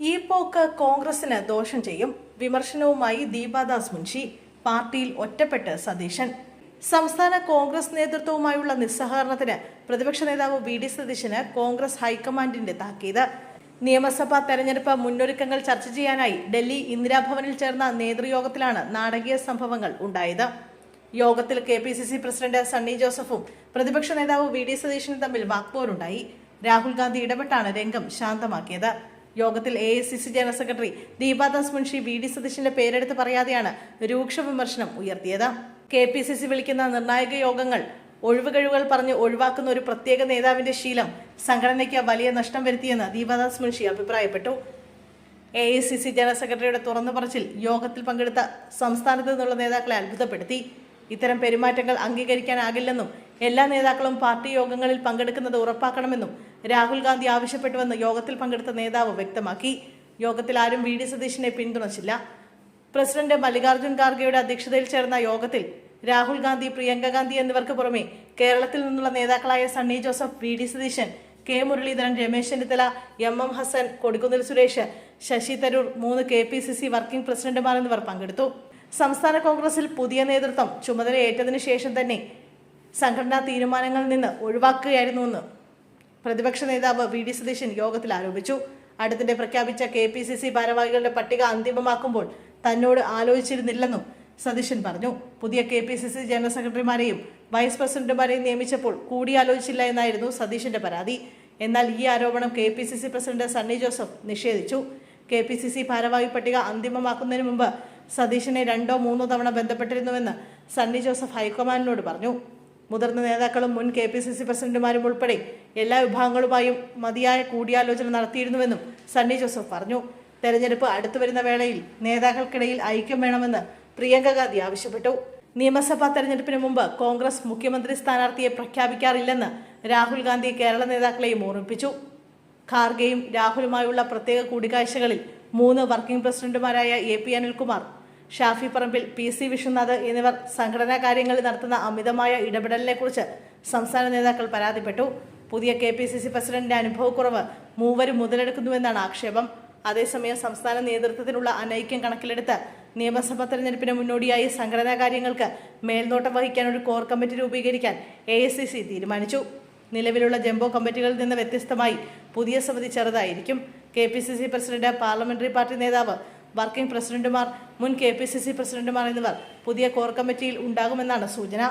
ഈ പോക്ക് കോൺഗ്രസിന് ദോഷം ചെയ്യും. വിമർശനവുമായി ദീപാദാസ് മുൻഷി പാർട്ടിയിൽ ഒറ്റപ്പെട്ട് സതീശൻ. സംസ്ഥാന കോൺഗ്രസ് നേതൃത്വവുമായുള്ള നിസ്സഹകരണത്തിന് പ്രതിപക്ഷ നേതാവ് വി ഡി സതീശന് കോൺഗ്രസ് ഹൈക്കമാൻഡിന്റെ താക്കീത്. നിയമസഭാ തെരഞ്ഞെടുപ്പ് മുന്നൊരുക്കങ്ങൾ ചർച്ച ചെയ്യാനായി ഡൽഹി ഇന്ദിരാഭവനിൽ ചേർന്ന നേതൃയോഗത്തിലാണ് നാടകീയ സംഭവങ്ങൾ ഉണ്ടായത്. യോഗത്തിൽ K P C C president Sunny ജോസഫും പ്രതിപക്ഷ നേതാവ് വി ഡി സതീശനും തമ്മിൽ വാക്പോരുണ്ടായി. രാഹുൽ ഗാന്ധി ഇടപെട്ടാണ് രംഗം ശാന്തമാക്കിയത്. യോഗത്തിൽ A I C C general secretary Deepa Das Munshi V D സതീഷിന്റെ പേരെടുത്ത് പറയാതെയാണ് രൂക്ഷ വിമർശനം ഉയർത്തിയത്. കെ പി സി സി വിളിക്കുന്ന നിർണായക യോഗങ്ങൾ ഒഴിവുകഴിവുകൾ പറഞ്ഞ് ഒഴിവാക്കുന്ന ഒരു പ്രത്യേക നേതാവിന്റെ ശീലം സംഘടനയ്ക്ക് വലിയ നഷ്ടം വരുത്തിയെന്ന് ദീപാദാസ് മുൻഷി അഭിപ്രായപ്പെട്ടു. A I C C general സെക്രട്ടറിയുടെ തുറന്നു പറച്ചിൽ യോഗത്തിൽ പങ്കെടുത്ത സംസ്ഥാനത്തു നിന്നുള്ള നേതാക്കളെ അത്ഭുതപ്പെടുത്തി. ഇത്തരം പെരുമാറ്റങ്ങൾ അംഗീകരിക്കാനാകില്ലെന്നും എല്ലാ നേതാക്കളും പാർട്ടി യോഗങ്ങളിൽ പങ്കെടുക്കുന്നത് ഉറപ്പാക്കണമെന്നും രാഹുൽ ഗാന്ധി ആവശ്യപ്പെട്ടുവെന്ന് യോഗത്തിൽ പങ്കെടുത്ത നേതാവ് വ്യക്തമാക്കി. യോഗത്തിൽ ആരും വി ഡി സതീശിനെ പിന്തുണച്ചില്ല. പ്രസിഡന്റ് മല്ലികാർജുൻ ഖാർഗെയുടെ അധ്യക്ഷതയിൽ ചേർന്ന യോഗത്തിൽ രാഹുൽ ഗാന്ധി പ്രിയങ്ക ഗാന്ധി എന്നിവർക്ക് പുറമെ കേരളത്തിൽ നിന്നുള്ള നേതാക്കളായ Sunny Joseph V D Satheesan K Muraleedharan Ramesh Chennithala M M Hassan Kodikunnil Suresh Shashi Tharoor മൂന്ന് K P C C working പ്രസിഡന്റുമാർ എന്നിവർ പങ്കെടുത്തു. സംസ്ഥാന കോൺഗ്രസിൽ പുതിയ നേതൃത്വം ചുമതലയേറ്റതിനു ശേഷം തന്നെ സംഘടനാ തീരുമാനങ്ങളിൽ നിന്ന് ഒഴിവാക്കുകയായിരുന്നുവെന്ന് പ്രതിപക്ഷ നേതാവ് വി ഡി സതീശൻ യോഗത്തിൽ ആരോപിച്ചു. അടുത്തിടെ പ്രഖ്യാപിച്ച കെ പി സി സി ഭാരവാഹികളുടെ പട്ടിക അന്തിമമാക്കുമ്പോൾ തന്നോട് ആലോചിച്ചിരുന്നില്ലെന്നും സതീശൻ പറഞ്ഞു. പുതിയ K P C C general സെക്രട്ടറിമാരെയും vice പ്രസിഡന്റുമാരെയും നിയമിച്ചപ്പോൾ കൂടിയാലോചിച്ചില്ല എന്നായിരുന്നു സതീശന്റെ പരാതി. എന്നാൽ ഈ ആരോപണം K P C C president Sunny Joseph നിഷേധിച്ചു. കെ പി സി സി ഭാരവാഹി പട്ടിക അന്തിമമാക്കുന്നതിന് മുമ്പ് സതീശനെ രണ്ടോ മൂന്നോ തവണ ബന്ധപ്പെട്ടിരുന്നുവെന്ന് സണ്ണി ജോസഫ് ഹൈക്കമാൻഡിനോട് പറഞ്ഞു. മുതിർന്ന നേതാക്കളും മുൻ കെ പി സി സി പ്രസിഡന്റുമാരും ഉൾപ്പെടെ എല്ലാ വിഭാഗങ്ങളുമായും മതിയായ കൂടിയാലോചന നടത്തിയിരുന്നുവെന്നും സണ്ണി ജോസഫ് പറഞ്ഞു. തെരഞ്ഞെടുപ്പ് അടുത്തു വരുന്ന വേളയിൽ നേതാക്കൾക്കിടയിൽ ഐക്യം വേണമെന്ന് പ്രിയങ്ക ഗാന്ധി ആവശ്യപ്പെട്ടു. നിയമസഭാ തെരഞ്ഞെടുപ്പിന് മുമ്പ് കോൺഗ്രസ് മുഖ്യമന്ത്രി സ്ഥാനാർത്ഥിയെ പ്രഖ്യാപിക്കാറില്ലെന്ന് രാഹുൽ ഗാന്ധി കേരള നേതാക്കളെയും ഓർമ്മിപ്പിച്ചു. ഖാർഗെയും രാഹുലുമായുള്ള പ്രത്യേക കൂടിക്കാഴ്ചകളിൽ മൂന്ന് വർക്കിംഗ് പ്രസിഡന്റുമാരായ A P Anilkumar Shafi Parambil P C Vishwanath എന്നിവർ സംഘടനാ കാര്യങ്ങളിൽ നടത്തുന്ന അമിതമായ ഇടപെടലിനെക്കുറിച്ച് സംസ്ഥാന നേതാക്കൾ പരാതിപ്പെട്ടു. പുതിയ കെ പി സി സി പ്രസിഡന്റിന്റെ അനുഭവക്കുറവ് മൂവരും മുതലെടുക്കുന്നുവെന്നാണ് ആക്ഷേപം. അതേസമയം സംസ്ഥാന നേതൃത്വത്തിലുള്ള അനൈക്യം കണക്കിലെടുത്ത് നിയമസഭാ തെരഞ്ഞെടുപ്പിന് മുന്നോടിയായി സംഘടനാ കാര്യങ്ങൾക്ക് മേൽനോട്ടം വഹിക്കാൻ ഒരു കോർ കമ്മിറ്റി രൂപീകരിക്കാൻ എ തീരുമാനിച്ചു. നിലവിലുള്ള ജംബോ കമ്മിറ്റികളിൽ നിന്ന് വ്യത്യസ്തമായി പുതിയ സമിതി ചെറുതായിരിക്കും. K P C C president parliamentary party നേതാവ് വർക്കിംഗ് പ്രസിഡന്റുമാർ മുൻ കെ പി സി സി പ്രസിഡന്റുമാർ എന്നിവർ പുതിയ കോർ കമ്മിറ്റിയിൽ ഉണ്ടാകുമെന്നാണ് സൂചന.